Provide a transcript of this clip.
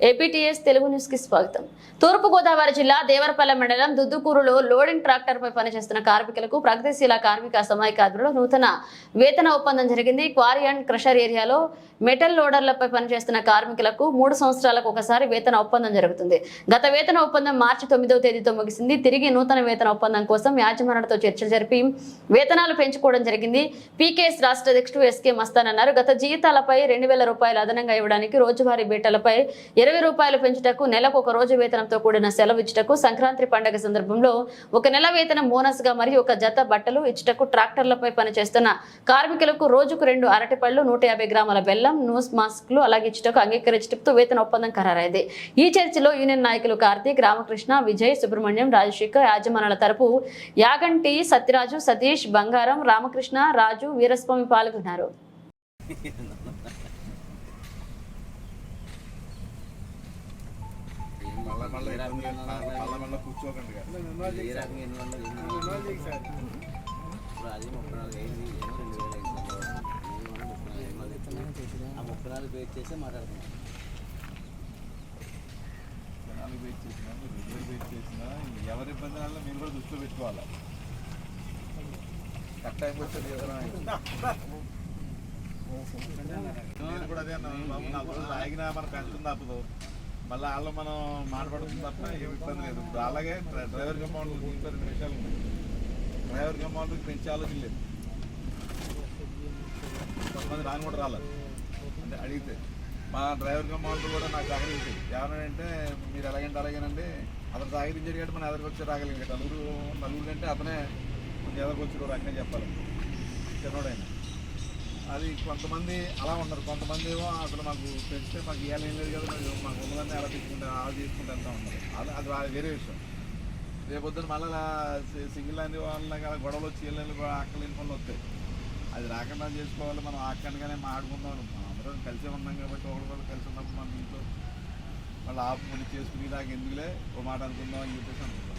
APTS Telugu న్యూస్కి స్వాగతం. తూర్పు గోదావరి జిల్లా దేవరపల్లె మండలం దుద్దుకూరులో లోడింగ్ ట్రాక్టర్ పై పనిచేస్తున్న కార్మికులకు ప్రగతిశీల కార్మిక సమాయక ఆధ్వర్యంలో నూతన వేతన ఒప్పందం జరిగింది. క్వారీ అండ్ క్రషర్ ఏరియాలో మెటల్ లోడర్లపై పనిచేస్తున్న కార్మికులకు మూడు సంవత్సరాలకు ఒకసారి వేతన ఒప్పందం జరుగుతుంది. గత వేతన ఒప్పందం మార్చి తొమ్మిదవ తేదీతో ముగిసింది. తిరిగి నూతన వేతన ఒప్పందం కోసం యాజమాన్యాలతో చర్చలు జరిపి వేతనాలు పెంచుకోవడం జరిగింది. పీకేఎస్ రాష్ట్ర అధ్యక్షుడు ఎస్కే మస్తాన్ అన్నారు. గత జీతాలపై రెండు వేల రూపాయలు అదనంగా ఇవ్వడానికి రోజువారీ బేటలపై ఇరవై రూపాయలు పెంచుటకు నెలకు ఒక రోజు వేతనంతో కూడిన సెలవు ఇచ్చుటకు సంక్రాంతి పండుగ సందర్భంలో ఒక నెల వేతనం బోనస్గా మరియు ఒక జత బట్టలు ఇచ్చుటకు ట్రాక్టర్లపై పనిచేస్తున్న కార్మికులకు రోజుకు రెండు అరటిపళ్ళు నూట యాభై గ్రాముల బెల్లం నూస్ మాస్క్లు అలాగే ఇచ్చుటకు అంగీకరించడంతో వేతన ఒప్పందం ఖరారైంది. ఈ చర్చలో యూనియన్ నాయకులు కార్తీక్ రామకృష్ణ విజయ్ సుబ్రహ్మణ్యం రాజశేఖర్ యాజమానుల తరపు యాగంటి సత్యరాజు సతీష్ బంగారం రామకృష్ణ రాజు వీరస్వామి పాల్గొన్నారు. మళ్ళా మళ్ళా మళ్ళా కూర్చోకండి అది ముప్పై నాలుగు అయింది రెండు వేలు. ఆ ముప్పై నాలుగు మాట్లాడుతున్నాం వెయిట్ చేసినా వెయిట్ చేసినా ఎవరి ఇబ్బంది వల్ల మీరు కూడా దృష్టిలో పెట్టుకోవాలి? కరెక్ట్ టైం వచ్చేది ఎవరైనా నేను కూడా అదే అన్నాను బాబు ఆగినా మన పెన్షన్ తప్పదు మళ్ళీ వాళ్ళు మనం మాట్లాడుతుంది తప్ప ఏం ఇబ్బంది లేదు. ఇప్పుడు అలాగే డ్రైవర్ అమౌంట్ దీంట్లో రెండు విషయాలు ఉన్నాయి. డ్రైవర్ అమౌంట్ పెంచే ఆలోచన లేదు. కొంతమంది రాని కూడా రాలేదు అంటే అడిగితే మా డ్రైవర్ అమౌంట్ కూడా నాకు సహకరించింది ఎవరంటే మీరు ఎలాగంటే అలాగేనండి అతను సహకరించాడు కాబట్టి మన ఎదరికి వచ్చి రాగలిగాడు నలుగురు నలుగురు అంటే అతనే కొంచెం ఎదరికి వచ్చి రకంగా చెప్పాలి. చిన్నోడైన. అది కొంతమంది అలా ఉండరు కొంతమంది ఏమో అసలు మాకు పెంచితే మాకు ఇవ్వాలి ఏం లేదు కదా మరి మాకు ఎవరిని ఎలా తీసుకుంటాను అలా ఎంత అంతా ఉంటుంది. అది అది వేరే విషయం. రేపొద్దున మళ్ళీ సింగిల్ లాంటి వాళ్ళ గొడవలు వచ్చి వెళ్ళి అక్కలేని పనులు వస్తాయి. అది రాకుండా చేసుకోవాలి మనం ఆక్కనగానే మాట్లాడుకుందాం మనం అందరం కలిసే ఉన్నాం కాబట్టి ఒకరికొకరు కలిసి ఉన్నప్పుడు మన ఇంట్లో వాళ్ళు ఆపుకొని చేసుకుని దాకా ఎందుకులే? ఓ మాట అనుకుందాం అని చెప్పేసి అనుకుంటాం.